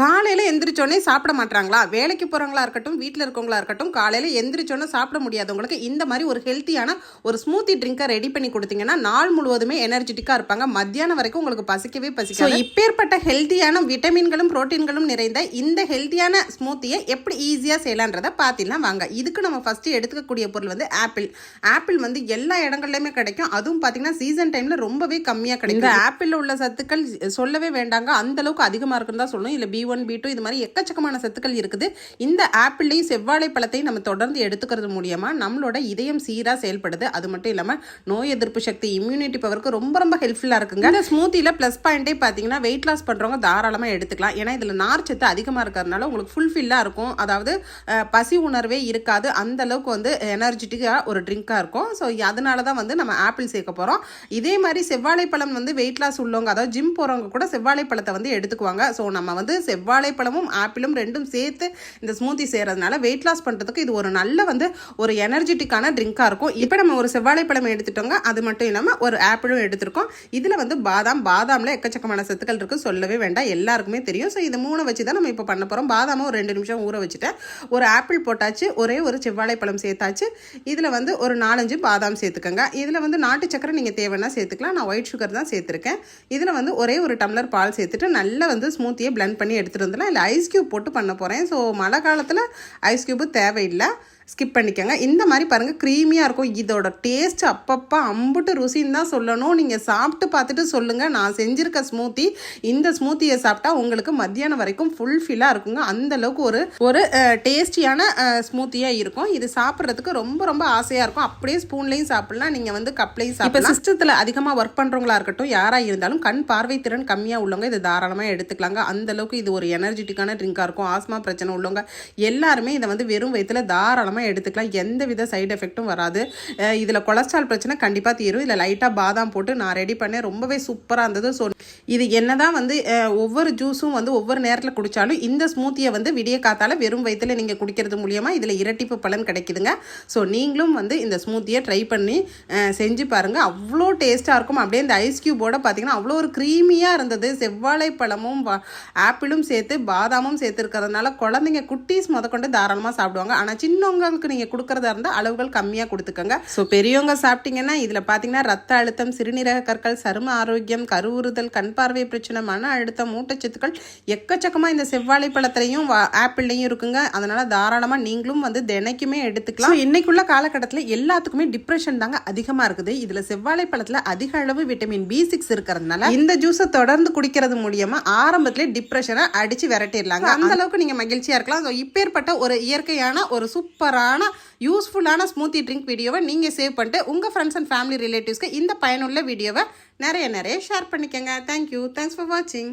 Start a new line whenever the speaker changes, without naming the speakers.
காலையில் எந்திரிச்சோடனே சாப்பிட மாட்டாங்களா வேலைக்கு போகிறவங்களா இருக்கட்டும் வீட்டில் இருக்கவங்களா இருக்கட்டும் காலையில் எந்திரிச்சோன்னே சாப்பிட முடியாதவங்களுக்கு இந்த மாதிரி ஒரு ஹெல்த்தியான ஒரு ஸ்மூத்தி ட்ரிங்கை ரெடி பண்ணி கொடுத்தீங்கன்னா நாள் முழுவதுமே எனர்ஜெட்டிக்காக இருப்பாங்க. மத்தியானம் வரைக்கும் உங்களுக்கு பசிக்கவே பசிக்காது. இப்பேற்பட்ட ஹெல்த்தியான விட்டமின்களும் புரோட்டீன்களும் நிறைந்த இந்த ஹெல்த்தியான ஸ்மூத்தியை எப்படி ஈஸியாக செய்யலான்றதை பார்த்தீங்கன்னா வாங்க. இதுக்கு நம்ம ஃபஸ்ட்டு எடுத்துக்கக்கூடிய பொருள் வந்து ஆப்பிள் ஆப்பிள் வந்து எல்லா இடங்கள்லையுமே கிடைக்கும். அதுவும் பார்த்தீங்கன்னா சீசன் டைமில் ரொம்பவே கம்மியாக கிடைக்கும். இந்த ஆப்பிளில் உள்ள சத்துக்கள் சொல்லவே வேண்டாங்க. அந்த அளவுக்கு அதிகமாக இருக்குன்னு தான் சொல்லணும். இல்லை பி ஒன் பி டூ இது மாதிரி எக்கச்சக்கமான சத்துக்கள் இருக்குது. இந்த ஆப்பிளையும் செவ்வாழை பழத்தையும் நம்ம தொடர்ந்து எடுத்துக்கிறது மூலியமாக நம்மளோட இதயம் சீராக செயல்படுது. அது மட்டும் இல்லாமல் நோய் எதிர்ப்பு சக்தி இம்யூனிட்டி பவருக்கு ரொம்ப ரொம்ப ஹெல்ப்ஃபுல்லாக இருக்குங்க. இந்த ஸ்மூத்தியில் ப்ளஸ் பாயிண்டே பார்த்தீங்கன்னா வெயிட் லாஸ் பண்ணுறவங்க தாராளமாக எடுத்துக்கலாம். ஏன்னா இதில் நார் சத்து அதிகமாக இருக்கிறதுனால உங்களுக்கு ஃபுல்ஃபில்லாக இருக்கும். அதாவது பசி உணர்வே இருக்காது. அந்த அளவுக்கு வந்து எனர்ஜெட்டிக்காக ஒரு ட்ரிங்காக இருக்கும். ஸோ அதனால தான் வந்து நம்ம ஆப்பிள் சேர்க்க போகிறோம் இதே மாதிரி செவ்வாழைப்பழம் வந்து வெயிட் லாஸ் உள்ளவங்க அதாவது ஜிம் போகிறவங்க கூட செவ்வாழைப்பழத்தை வந்து எடுத்துக்குவாங்க. ஸோ நம்ம வந்து செவ்வாழைப்பழமும் ஆப்பிளும் ரெண்டும் சேர்த்து இந்த ஸ்மூத்தி செய்கிறதுனால வெயிட் லாஸ் பண்ணுறதுக்கு இது ஒரு நல்ல வந்து ஒரு எனர்ஜெட்டிக்கான ட்ரிங்காக இருக்கும். இப்போ நம்ம ஒரு செவ்வாழைப்பழம் எடுத்துட்டோங்க அது மட்டும் இல்லாமல் ஒரு ஆப்பிளும் எடுத்திருக்கோம். இதில் வந்து பாதாம் பாதாமில் எக்கச்சக்கமான சத்துக்கள் இருக்குது சொல்லவே வேண்டாம். எல்லாருக்குமே தெரியும். ஸோ இது மூணு வச்சு தான் நம்ம இப்போ பண்ண போகிறோம் பாதாமும் ஒரு ரெண்டு நிமிஷம் ஊற வச்சுட்டேன். ஒரு ஆப்பிள் போட்டாச்சு ஒரே ஒரு செவ்வாழைப்பழம் சேர்த்தாச்சு. இதில் வந்து ஒரு நாலஞ்சு பாதாம் சேர்த்துக்கோங்க. இதில் வந்து நாட்டு சக்கரை நீங்கள் தேவைன்னா சேர்த்துக்கலாம். நான் ஒயிட் சுகர் தான் சேர்த்துருக்கேன். இதில் வந்து ஒரே ஒரு டம்ளர் பால் சேர்த்துட்டு நல்லா வந்து ஸ்மூத்தியை blend பண்ணி எடுத்துகிட்டு வந்துடலாம். இல்லை ஐஸ் க்யூப் போட்டு பண்ண போகிறேன் ஸோ மழை காலத்தில் ஐஸ் க்யூபு தேவையில்லை. ஸ்கிப் பண்ணிக்கோங்க. இந்த மாதிரி பாருங்கள் க்ரீமியாக இருக்கும். இதோட டேஸ்ட் அப்பப்போ அம்புட்டு ருசின்னு தான் சொல்லணும். நீங்கள் சாப்பிட்டு பார்த்துட்டு சொல்லுங்கள் நான் செஞ்சுருக்க ஸ்மூத்தி இந்த ஸ்மூத்தியை சாப்பிட்டா உங்களுக்கு மத்தியானம் வரைக்கும் ஃபுல்ஃபில்லாக இருக்குங்க. அந்த அளவுக்கு ஒரு ஒரு டேஸ்டியான ஸ்மூத்தியாக இருக்கும். இது சாப்பிட்றதுக்கு ரொம்ப ரொம்ப ஆசையாக இருக்கும். அப்படியே ஸ்பூன்லேயும் சாப்பிடலாம். நீங்கள் வந்து கப்லையும் சாப்பிடலாம். சிஸ்டத்தில் அதிகமாக ஒர்க் பண்ணுறவங்களா இருக்கட்டும் யாராக இருந்தாலும் கண் பார்வை திறன் கம்மியாக உள்ளவங்க இது தாராளமாக எடுத்துக்கலாங்க. அந்த அளவுக்கு இது ஒரு எனர்ஜெட்டிக்கான ட்ரிங்காக இருக்கும். ஆஸ்மா பிரச்சனை உள்ளவங்க எல்லாருமே இதை வந்து வெறும் வயிற்றுல தாராளமாக எடுத்துக்கலாம். எந்த வித சைடு எஃபெக்ட்டும் வராது இதில் கொலஸ்ட்ரால் பிரச்சனை கண்டிப்பாக தீரும். இதில் லைட்டாக பாதாம் போட்டு நான் ரெடி பண்ணேன். ரொம்பவே சூப்பராக இருந்தது. ஸோ இது என்னதான் வந்து ஒவ்வொரு ஜூஸும் வந்து ஒவ்வொரு நேரத்தில் குடித்தாலும் இந்த ஸ்மூத்தியை வந்து விடிய காத்தால் வெறும் வயிற்றுல நீங்கள் குடிக்கிறது மூலியமாக இதில் இரட்டிப்பு பலன் கிடைக்குதுங்க. ஸோ நீங்களும் வந்து இந்த ஸ்மூத்தியை ட்ரை பண்ணி செஞ்சு பாருங்கள் அவ்வளோ டேஸ்ட்டாக இருக்கும். அப்படியே இந்த ஐஸ் க்யூபோட பார்த்தீங்கன்னா அவ்வளோ ஒரு க்ரீமியாக இருந்தது. செவ்வாழை பழமும் ஆப்பிளும் சேர்த்து பாதாமும் சேர்த்துருக்கிறதுனால குழந்தைங்க குட்டீஸ் முதற்கொண்டு தாராளமாக சாப்பிடுவாங்க. ஆனால் சின்னவங்க சின்னவங்களுக்கு நீங்கள் கொடுக்கறதா இருந்தால் அளவுகள் கம்மியாக கொடுத்துக்கோங்க. ஸோ பெரியவங்க சாப்பிட்டீங்கன்னா இதில் பார்த்தீங்கன்னா ரத்த அழுத்தம் சிறுநீரக கற்கள் சரும ஆரோக்கியம் கருவுறுதல் கண் பார்வை பிரச்சனை மன அழுத்தம் ஊட்டச்சத்துக்கள் எக்கச்சக்கமாக இந்த செவ்வாழை பழத்துலையும் ஆப்பிள்லையும் இருக்குங்க. அதனால தாராளமாக நீங்களும் வந்து தினைக்குமே எடுத்துக்கலாம். இன்னைக்குள்ள காலகட்டத்தில் எல்லாத்துக்குமே டிப்ரெஷன் தாங்க அதிகமாக இருக்குது. இதில் செவ்வாழை பழத்தில் அதிக அளவு விட்டமின் பி சிக்ஸ் இருக்கிறதுனால இந்த ஜூஸை தொடர்ந்து குடிக்கிறது மூலியமா ஆரம்பத்திலே டிப்ரெஷனை அடிச்சு விரட்டிடலாங்க. அந்த அளவுக்கு நீங்கள் மகிழ்ச்சியாக இருக்கலாம். ஸோ இப்பேற்பட்ட ஒரு இயற்கையான ஒரு சூப்பரான யூஸ்ஃபுல்லான ஸ்மூத்தி ட்ரிங்க் வீடியோவை நீங்கள் சேவ் பண்ணிட்டு உங்கள் ஃப்ரெண்ட்ஸ் அண்ட் ஃபேமிலி ரிலேட்டிவ்ஸ்க்கு இந்த பயனுள்ள வீடியோவை நிறைய நிறைய ஷேர் பண்ணிக்கோங்க. தேங்க்யூ தேங்க்ஸ் ஃபார் வாட்சிங்